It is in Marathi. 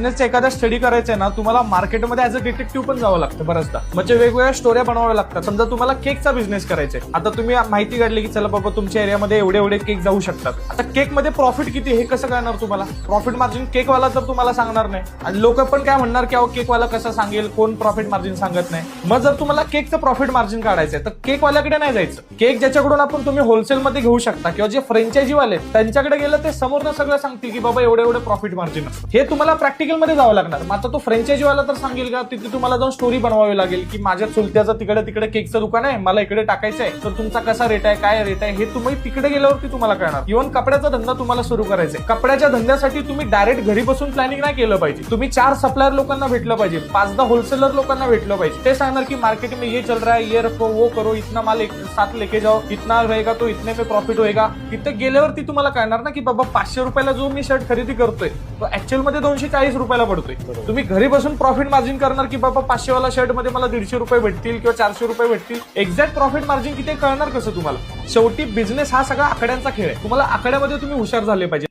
बिझनेसचा एखादा स्टडी करायचा आहे ना तुम्हाला मार्केटमध्ये ऍज अ डिटेक्टिव्ह पण जावं लागतं बऱ्याचदा म्हणजे वेगवेगळ्या स्टोऱ्या बनवाव्या लागतात. समजा तुम्हाला केकचा बिझनेस करायचा आहे आता तुम्ही माहिती काढली की चला बाबा तुमच्या एरियामध्ये एवढे एवढे केक जाऊ शकतात. आता केकमध्ये प्रॉफिट किती हे कसं कळणार तुम्हाला? प्रॉफिट मार्जिन केकवाला तर तुम्हाला सांगणार नाही. आणि लोक पण काय म्हणणार की अहो केकवाला कसं सांगेल? कोण प्रॉफिट मार्जिन सांगत नाही? मग जर तुम्हाला केकचं प्रॉफिट मार्जिन काढायचं आहे तर केकवाल्याकडे नाही जायचं. केक ज्याच्याकडून आपण तुम्ही होलसेलमध्ये घेऊ शकता किंवा जे फ्रँचायझी वाले त्यांच्याकडे गेलं ते समोरनं सगळं सांगतील की बाबा एवढे एवढे प्रॉफिट मार्जिन हे तुम्हाला प्रॅक्टिकल मध्ये जावं लागणार. मग आता तो फ्रँचायझीवाला तर सांगेल का तिथे तुम्हाला जाऊन स्टोरी बनवावी लागेल की माझ्या चुलत्याचं तिकडे तिकडे केकचं दुकान आहे मला इकडे टाकायचं आहे तर तुमचा कसा रेट आहे काय रेट आहे हे तुम्ही तिकडे गेल्यावरती तुम्हाला कळणार. इव्हन कपड्याचा धंदा तुम्हाला सुरू करायचा आहे. कपड्याच्या धंद्यासाठी तुम्ही डायरेक्ट घरी बसून प्लॅनिंग नाही केलं पाहिजे. तुम्ही चार सप्लायर लोकांना भेटलं पाहिजे पाच दहा होलसेलर लोकांना भेटलं पाहिजे. ते सांगणार की मार्केट में ये चल रहा है ये रखो वो करो इतना माल एक साथ लेके जाओ इतना रहेगा तो इतने में प्रॉफिट होएगा. तिथे गेल्यावरती तुम्हाला कळणार ना की बाबा पाचशे रुपयाला जो मी शर्ट खरेदी करतोय तो ऍक्च्युअलमध्ये दोनशे चाळीस रुपयाला पडतोय. तुम्ही घरी बसून प्रॉफिट मार्जिन करणार की बाबा पाचशे वाला शर्टमध्ये मला दीडशे रुपये भेटतील किंवा चारशे रुपये भेटतील? एक्झॅक्ट प्रॉफिट मार्जिन किती कळणार कसं तुम्हाला? शेवटी बिझनेस हा सगळा आकड्यांचा खेळ आहे. तुम्हाला आकड्यामध्ये तुम्ही हुशार झाले पाहिजे.